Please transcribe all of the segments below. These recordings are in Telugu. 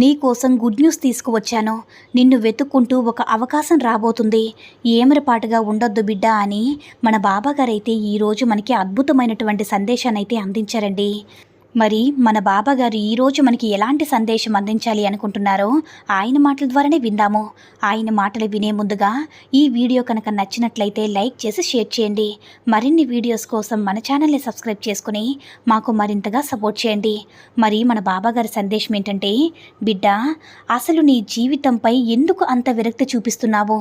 నీ కోసం గుడ్ న్యూస్ తీసుకువచ్చాను. నిన్ను వెతుక్కుంటూ ఒక అవకాశం రాబోతుంది. ఏమరపాటుగా ఉండొద్దు బిడ్డ అని మన బాబాగారైతే ఈరోజు మనకి అద్భుతమైనటువంటి సందేశాన్ని అయితే అందించారండి. మరి మన బాబాగారు ఈరోజు మనకి ఎలాంటి సందేశం అందించాలి అనుకుంటున్నారో ఆయన మాటల ద్వారానే విందాము. ఆయన మాటలు వినే ముందుగా ఈ వీడియో కనుక నచ్చినట్లయితే లైక్ చేసి షేర్ చేయండి. మరిన్ని వీడియోస్ కోసం మన ఛానల్ని సబ్స్క్రైబ్ చేసుకుని మాకు మరింతగా సపోర్ట్ చేయండి. మరి మన బాబాగారి సందేశం ఏంటంటే బిడ్డ అసలు నీ జీవితంపై ఎందుకు అంత విరక్తి చూపిస్తున్నావు?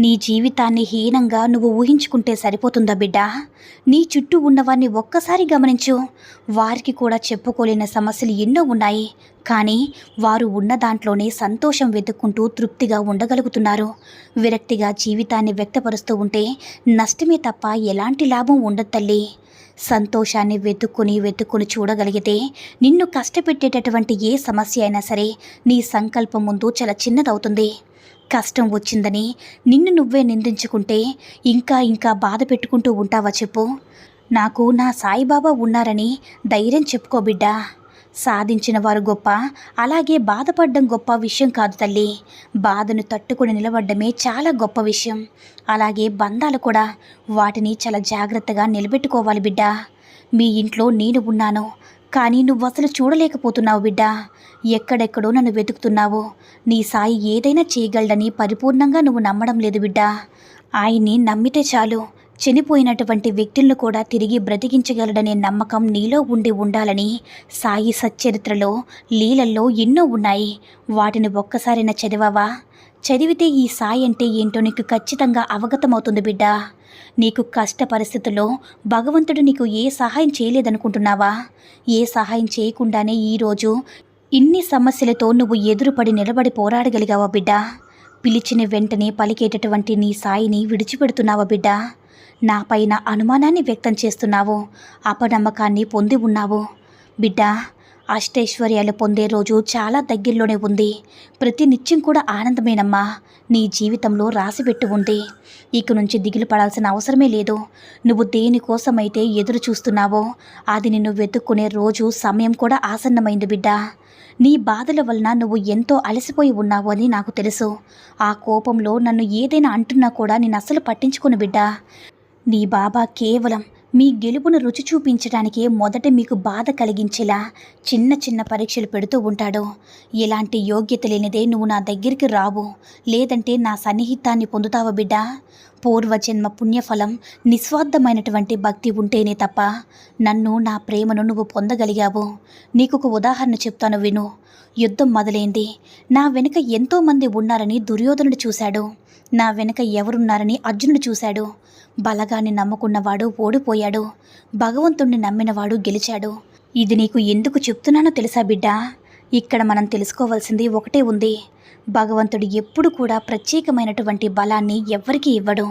నీ జీవితాన్ని హీనంగా నువ్వు ఊహించుకుంటే సరిపోతుందా బిడ్డ? నీ చుట్టూ ఉన్నవారిని ఒక్కసారి గమనించు. వారికి కూడా చెప్పుకోలేని సమస్యలు ఎన్నో ఉన్నాయి. కానీ వారు ఉన్న దాంట్లోనే సంతోషం వెతుక్కుంటూ తృప్తిగా ఉండగలుగుతున్నారు. విరక్తిగా జీవితాన్ని వ్యక్తపరుస్తూ ఉంటే నష్టమే తప్ప ఎలాంటి లాభం ఉండదు తల్లి. సంతోషాన్ని వెతుక్కుని వెతుక్కుని చూడగలిగితే నిన్ను కష్టపెట్టేటటువంటి ఏ సమస్య అయినా సరే నీ సంకల్పం ముందు చాలా చిన్నదవుతుంది. కష్టం వచ్చిందని నిన్ను నువ్వే నిందించుకుంటే ఇంకా ఇంకా బాధ పెట్టుకుంటూ ఉంటావా చెప్పు? నాకు నా సాయిబాబా ఉన్నారని ధైర్యం చెప్పుకో బిడ్డా. సాధించిన వారు గొప్ప అలాగే బాధపడడం గొప్ప విషయం కాదు తల్లి. బాధను తట్టుకుని నిలబడమే చాలా గొప్ప విషయం. అలాగే బంధాలు కూడా వాటిని చాలా జాగ్రత్తగా నిలబెట్టుకోవాలి బిడ్డ. మీ ఇంట్లో నేను ఉన్నాను కానీ నువ్వు అసలు చూడలేకపోతున్నావు బిడ్డ. ఎక్కడెక్కడో నన్ను వెతుకుతున్నావు. నీ సాయి ఏదైనా చేయగలడని పరిపూర్ణంగా నువ్వు నమ్మడం లేదు బిడ్డ. ఆయన్ని నమ్మితే చాలు. చనిపోయినటువంటి వ్యక్తులను కూడా తిరిగి బ్రతికించగలడనే నమ్మకం నీలో ఉండి ఉండాలని సాయి సచ్చరిత్రలో లీలల్లో ఎన్నో ఉన్నాయి. వాటిని ఒక్కసారైనా చదివావా? చదివితే ఈ సాయి అంటే ఏంటో నీకు ఖచ్చితంగా అవగతమవుతుంది బిడ్డ. నీకు కష్ట పరిస్థితుల్లో భగవంతుడు నీకు ఏ సహాయం చేయలేదనుకుంటున్నావా? ఏ సహాయం చేయకుండానే ఈరోజు ఇన్ని సమస్యలతో నువ్వు ఎదురుపడి నిలబడి పోరాడగలిగావా బిడ్డ? పిలిచిన వెంటనే పలికేటటువంటి నీ సాయిని విడిచిపెడుతున్నావా బిడ్డా? నాపైన అనుమానాన్ని వ్యక్తం చేస్తున్నావు. అపనమ్మకాన్ని పొంది ఉన్నావు. బిడ్డ అష్టైశ్వర్యాలు పొందే రోజు చాలా దగ్గరలోనే ఉంది. ప్రతి నిత్యం కూడా ఆనందమేనమ్మా. నీ జీవితంలో రాసిపెట్టి ఉంది. ఇక నుంచి దిగులు పడాల్సిన అవసరమే లేదు. నువ్వు దేనికోసమైతే ఎదురు చూస్తున్నావో అది నిన్ను వెతుక్కునే రోజు సమయం కూడా ఆసన్నమైంది బిడ్డ. నీ బాధల వలన నువ్వు ఎంతో అలసిపోయి ఉన్నావు అని నాకు తెలుసు. ఆ కోపంలో నన్ను ఏదైనా అంటున్నా కూడా నేను అసలు పట్టించుకుని బిడ్డ. నీ బాబా కేవలం మీ గెలుపును రుచి చూపించడానికే మొదట మీకు బాధ కలిగించేలా చిన్న చిన్న పరీక్షలు పెడుతూ ఉంటాడు. ఎలాంటి యోగ్యత లేనిదే నువ్వు నా దగ్గరికి రావు. లేదంటే నా సన్నిహితాన్ని పొందుతావా బిడ్డ? పూర్వజన్మ పుణ్యఫలం నిస్వార్థమైనటువంటి భక్తి ఉంటేనే తప్ప నన్ను నా ప్రేమను నువ్వు పొందగలిగావు. నీకు ఒక ఉదాహరణ చెప్తాను విను. యుద్ధం మొదలైంది. నా వెనుక ఎంతోమంది ఉన్నారని దుర్యోధనుడు చూశాడు. నా వెనుక ఎవరున్నారని అర్జునుడు చూశాడు. బలగాన్ని నమ్ముకున్నవాడు ఓడిపోయాడు. భగవంతుణ్ణి నమ్మినవాడు గెలిచాడు. ఇది నీకు ఎందుకు చెప్తున్నానో తెలుసా బిడ్డా? ఇక్కడ మనం తెలుసుకోవాల్సింది ఒకటే ఉంది. భగవంతుడు ఎప్పుడు కూడా ప్రత్యేకమైనటువంటి బలాన్ని ఎవ్వరికీ ఇవ్వడు.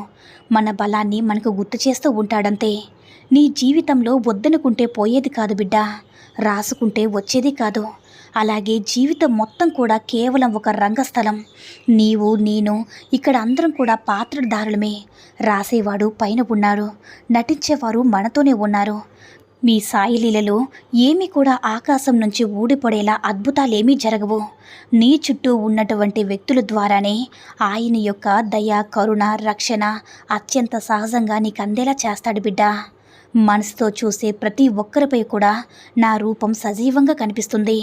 మన బలాన్ని మనకు గుర్తు చేస్తూ ఉంటాడంతే. నీ జీవితంలో వద్దనుకుంటే పోయేది కాదు బిడ్డ. రాసుకుంటే వచ్చేది కాదు. అలాగే జీవితం మొత్తం కూడా కేవలం ఒక రంగస్థలం. నీవు నేను ఇక్కడ అందరం కూడా పాత్రధారులమే. రాసేవాడు పైన ఉన్నారు. నటించేవారు మనతోనే ఉన్నారు. మీ సాయిలీలలో ఏమీ కూడా ఆకాశం నుంచి ఊడిపడేలా అద్భుతాలేమీ జరగవు. నీ చుట్టూ ఉన్నటువంటి వ్యక్తుల ద్వారానే ఆయన యొక్క దయ కరుణ రక్షణ అత్యంత సహజంగా నీకు అందేలా చేస్తాడు బిడ్డ. మనసుతో చూసే ప్రతి ఒక్కరిపై కూడా నా రూపం సజీవంగా కనిపిస్తుంది.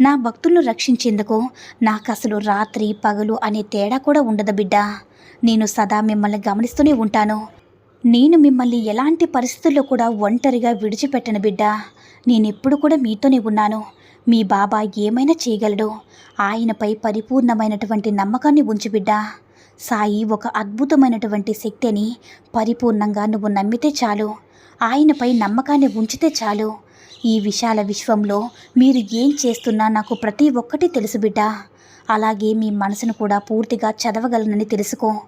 నా భక్తులను రక్షించేందుకు నాకు అసలు రాత్రి పగలు అనే తేడా కూడా ఉండదు బిడ్డ. నేను సదా మిమ్మల్ని గమనిస్తూనే ఉంటాను. నేను మిమ్మల్ని ఎలాంటి పరిస్థితుల్లో కూడా ఒంటరిగా విడిచిపెట్టను బిడ్డ. నేనెప్పుడు కూడా మీతోనే ఉన్నాను. మీ బాబా ఏమైనా చేయగలడు. ఆయనపై పరిపూర్ణమైనటువంటి నమ్మకాన్ని ఉంచు బిడ్డ. సాయి ఒక అద్భుతమైనటువంటి శక్తి అని పరిపూర్ణంగా నువ్వు నమ్మితే చాలు. ఆయనపై నమ్మకాన్ని ఉంచితే చాలు. ఈ విశాల విశ్వంలో మీరు ఏం చేస్తున్నా నాకు ప్రతి ఒక్కటి తెలుసు బిడ్డ. అలాగే మీ మనసును కూడా పూర్తిగా చదవగలనని తెలుసుకో.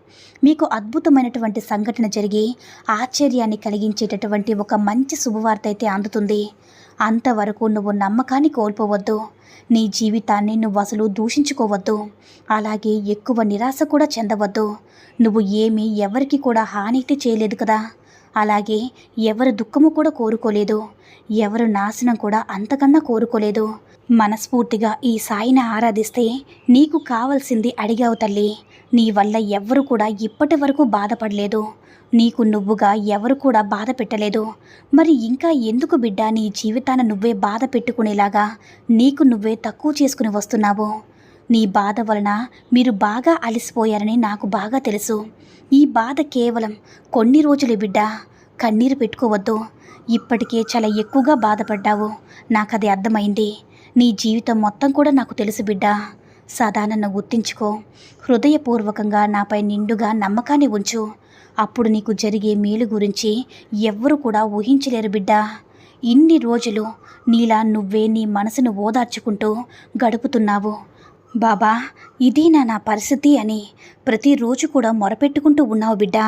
మీకు అద్భుతమైనటువంటి సంఘటన జరిగి ఆశ్చర్యాన్ని కలిగించేటటువంటి ఒక మంచి శుభవార్త అయితే అందుతుంది. అంతవరకు నువ్వు నమ్మకాన్ని కోల్పోవద్దు. నీ జీవితాన్ని నువ్వు అసలు దూషించుకోవద్దు. అలాగే ఎక్కువ నిరాశ కూడా చెందవద్దు. నువ్వు ఏమీ ఎవరికి కూడా హాని అయితే చేయలేదు కదా. అలాగే ఎవరు దుఃఖము కూడా కోరుకోలేదు ఎవరు నాశనం కూడా అంతకన్నా కోరుకోలేదు. మనస్ఫూర్తిగా ఈ సాయిని ఆరాధిస్తే నీకు కావలసింది అడిగావు తల్లి. నీ వల్ల ఎవ్వరు కూడా ఇప్పటి వరకు బాధపడలేదు. నీకు నువ్వుగా ఎవరు కూడా బాధ పెట్టలేదు. మరి ఇంకా ఎందుకు బిడ్డ నీ జీవితాన్ని నువ్వే బాధ పెట్టుకునేలాగా నీకు నువ్వే తక్కువ చేసుకుని వస్తున్నావు? నీ బాధ వలన మీరు బాగా అలసిపోయారని నాకు బాగా తెలుసు. ఈ బాధ కేవలం కొన్ని రోజులే బిడ్డ. కన్నీరు పెట్టుకోవద్దు. ఇప్పటికే చాలా ఎక్కువగా బాధపడ్డావు. నాకు అది అర్థమైంది. నీ జీవితం మొత్తం కూడా నాకు తెలుసు బిడ్డ. సదా నన్ను గుర్తించుకో. హృదయపూర్వకంగా నాపై నిండుగా నమ్మకాన్ని ఉంచు. అప్పుడు నీకు జరిగే మేలు గురించి ఎవ్వరూ కూడా ఊహించలేరు బిడ్డ. ఇన్ని రోజులు నీలా నువ్వే నీ మనసును ఓదార్చుకుంటూ గడుపుతున్నావు. బాబా ఇది నా పరిస్థితి అని ప్రతిరోజు కూడా మొరపెట్టుకుంటూ ఉన్నావు బిడ్డ.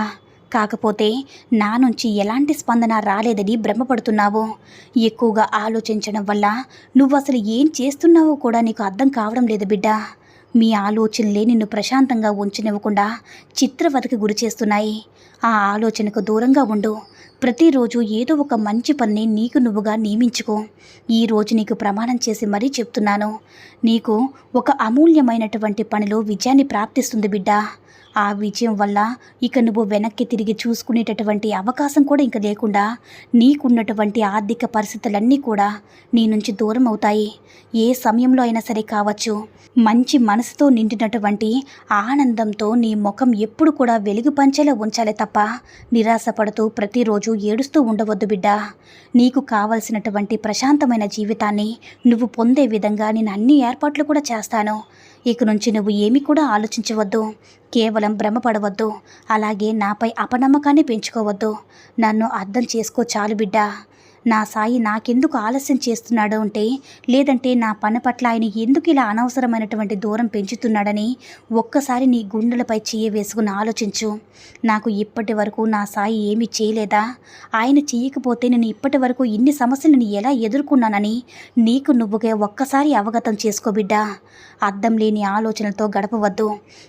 కాకపోతే నా నుంచి ఎలాంటి స్పందన రాలేదని భ్రమపడుతున్నావు. ఎక్కువగా ఆలోచించడం వల్ల నువ్వు అసలు ఏం చేస్తున్నావో కూడా నీకు అర్థం కావడం లేదు బిడ్డ. మీ ఆలోచనలే నిన్ను ప్రశాంతంగా ఉంచనివ్వకుండా చిత్రవతకి గురి చేస్తున్నాయి. ఆ ఆలోచనకు దూరంగా ఉండు. ప్రతిరోజు ఏదో ఒక మంచి పని నీకు నువ్వుగా నియమించుకో. ఈ రోజు నీకు ప్రమాణం చేసి మరీ చెప్తున్నాను. నీకు ఒక అమూల్యమైనటువంటి పనిలో విజయాన్ని ప్రాప్తిస్తుంది బిడ్డ. ఆ విజయం వల్ల ఇక నువ్వు వెనక్కి తిరిగి చూసుకునేటటువంటి అవకాశం కూడా ఇంక లేకుండా నీకున్నటువంటి ఆర్థిక పరిస్థితులన్నీ కూడా నీ నుంచి దూరం అవుతాయి. ఏ సమయంలో అయినా సరే కావచ్చు. మంచి మనసుతో నిండినటువంటి ఆనందంతో నీ ముఖం ఎప్పుడు కూడా వెలుగు పంచేలా ఉంచాలి తప్ప నిరాశపడుతూ ప్రతిరోజు ఏడుస్తూ ఉండవద్దు బిడ్డ. నీకు కావలసినటువంటి ప్రశాంతమైన జీవితాన్ని నువ్వు పొందే విధంగా నేను అన్ని ఏర్పాట్లు కూడా చేస్తాను. ఇక నుంచి నువ్వు ఏమీ కూడా ఆలోచించవద్దు. కేవలం భ్రమపడవద్దు. అలాగే నాపై అపనమ్మకాన్ని పెంచుకోవద్దు. నన్ను అర్థం చేసుకో చాలు బిడ్డ. నా సాయి నాకెందుకు ఆలస్యం చేస్తున్నాడు అంటే లేదంటే నా పని పట్ల ఆయన ఎందుకు ఇలా అనవసరమైనటువంటి దూరం పెంచుతున్నాడని ఒక్కసారి నీ గుండెలపై చెయ్యి వేసుకుని ఆలోచించు. నాకు ఇప్పటి వరకు నా సాయి ఏమీ చేయలేదా? ఆయన చేయకపోతే నేను ఇప్పటి వరకు ఇన్ని సమస్యలను ఎలా ఎదుర్కొన్నానని నీకు నువ్వుగా ఒక్కసారి అవగతం చేసుకో బిడ్డా. అర్థం లేని ఆలోచనలతో గడపవద్దు.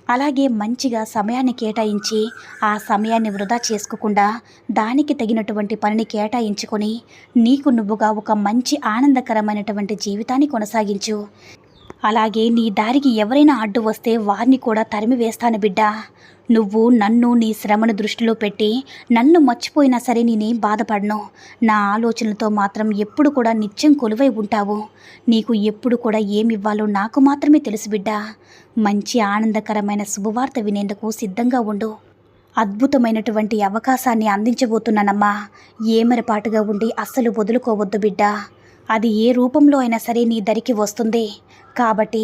అలాగే మంచిగా సమయాన్ని కేటాయించి ఆ సమయాన్ని వృధా చేసుకోకుండా దానికి తగినటువంటి పనిని కేటాయించుకొని నీకు నువ్వుగా ఒక మంచి ఆనందకరమైనటువంటి జీవితాన్ని కొనసాగించు. అలాగే నీ దారికి ఎవరైనా అడ్డు వస్తే వారిని కూడా తరిమి వేస్తాను బిడ్డ. నువ్వు నన్ను నీ శ్రమను దృష్టిలో పెట్టి నన్ను మర్చిపోయినా సరే నేనేం బాధపడను. నా ఆలోచనలతో మాత్రం ఎప్పుడు కూడా నిత్యం కొలువై ఉంటావు. నీకు ఎప్పుడు కూడా ఏమివ్వాలో నాకు మాత్రమే తెలుసు బిడ్డ. మంచి ఆనందకరమైన శుభవార్త వినేందుకు సిద్ధంగా ఉండు. అద్భుతమైనటువంటి అవకాశాన్ని అందించబోతున్నానమ్మా. ఏమరపాటుగా ఉండి అస్సలు వదులుకోవద్దు బిడ్డ. అది ఏ రూపంలో అయినా సరే నీ దరికి వస్తుంది. కాబట్టి